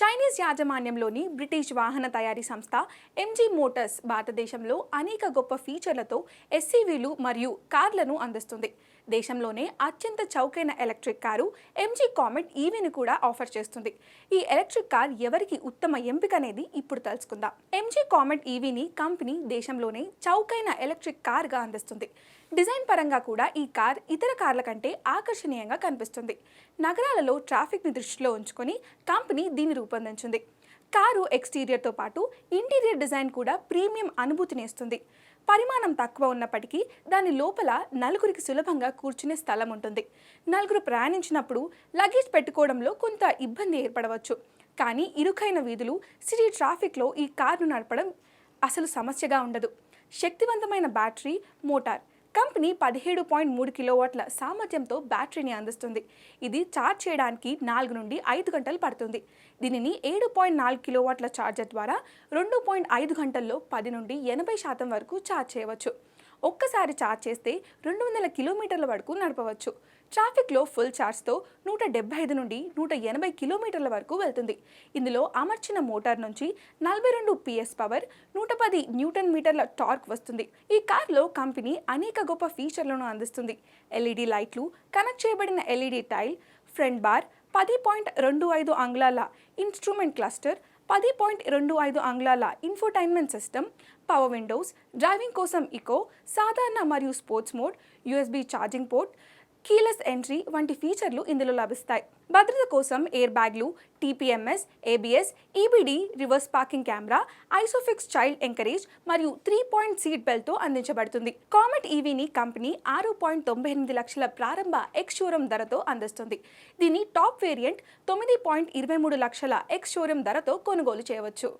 Chinese యాజమాన్యంలోని British వాహన తయారీ సంస్థ ఎంజీ మోటార్స్ భారతదేశంలో అనేక గొప్ప ఫీచర్లతో ఎస్సీవీలు మరియు కార్లను అందిస్తుంది. దేశంలోనే అత్యంత చౌకైన ఎలక్ట్రిక్ కారు ఎంజీ కామెట్ ఈవీని కూడా ఆఫర్ చేస్తుంది. ఈ ఎలక్ట్రిక్ కార్ ఎవరికి ఉత్తమ ఎంపిక అనేది ఇప్పుడు తెలుసుకుందాం. ఎంజీ కామెట్ ఈవీని కంపెనీ దేశంలోనే చౌకైన ఎలక్ట్రిక్ కార్గా అందిస్తుంది. డిజైన్ పరంగా కూడా ఈ కార్ ఇతర కార్ల కంటే ఆకర్షణీయంగా కనిపిస్తుంది. నగరాలలో ట్రాఫిక్ని దృష్టిలో ఉంచుకొని కంపెనీ దీని రూపొందించింది. కారు ఎక్స్టీరియర్తో పాటు ఇంటీరియర్ డిజైన్ కూడా ప్రీమియం అనుభూతిని ఇస్తుంది. పరిమాణం తక్కువ ఉన్నప్పటికీ దాని లోపల నలుగురికి సులభంగా కూర్చునే స్థలం ఉంటుంది. నలుగురు ప్రయాణించినప్పుడు లగేజ్ పెట్టుకోవడంలో కొంత ఇబ్బంది ఏర్పడవచ్చు. కానీ ఇరుకైన వీధులు సిటీ ట్రాఫిక్లో ఈ కారును నడపడం అసలు సమస్యగా ఉండదు. శక్తివంతమైన బ్యాటరీ మోటార్ కంపెనీ పదిహేడు పాయింట్ మూడు కిలోవాట్ల సామర్థ్యంతో బ్యాటరీని అందిస్తుంది. ఇది ఛార్జ్ చేయడానికి నాలుగు నుండి ఐదు గంటలు పడుతుంది. దీనిని ఏడు పాయింట్ నాలుగు కిలోవాట్ల ఛార్జర్ ద్వారా రెండు పాయింట్ ఐదు గంటల్లో పది నుండి ఎనభై శాతం వరకు ఛార్జ్ చేయవచ్చు. ఒక్కసారి ఛార్జ్ చేస్తే రెండు వందల కిలోమీటర్ల వరకు నడపవచ్చు. ట్రాఫిక్లో ఫుల్ ఛార్జ్తో నూట డెబ్బై ఐదు నుండి నూట ఎనభై కిలోమీటర్ల వరకు వెళ్తుంది. ఇందులో అమర్చిన మోటార్ నుంచి నలభై రెండు పిఎస్ పవర్ నూట పది న్యూటన్ మీటర్ల టార్క్ వస్తుంది. ఈ కార్లో కంపెనీ అనేక గొప్ప ఫీచర్లను అందిస్తుంది. ఎల్ఈడి లైట్లు కనెక్ట్ చేయబడిన ఎల్ఈడి టైల్ ఫ్రంట్ బార్ పది పాయింట్ రెండు ఐదు అంగుళాల ఇన్స్ట్రుమెంట్ క్లస్టర్ పది పాయింట్ రెండు ఐదు అంగుళాల infotainment system power windows driving కోసం ఇకో సాధారణ మరియు sports mode USB charging port keyless entry వంటి ఫీచర్లు ఇందులో లభిస్తాయి. భద్రత కోసం ఎయిర్ బ్యాగ్లు TPMS ABS EBD reverse parking camera ISOFIX child anchorage మరియు త్రీ పాయింట్ సీట్ బెల్ట్తో అందించబడుతుంది. కామెట్ ఈవీని కంపెనీ ఆరు పాయింట్ తొంభై ఎనిమిది లక్షల ప్రారంభ ఎక్స్ షోరూమ్ ధరతో అందిస్తుంది. దీని టాప్ వేరియంట్ తొమ్మిది పాయింట్ ఇరవై మూడు లక్షల ఎక్స్ షోరూమ్ ధరతో కొనుగోలు చేయవచ్చు.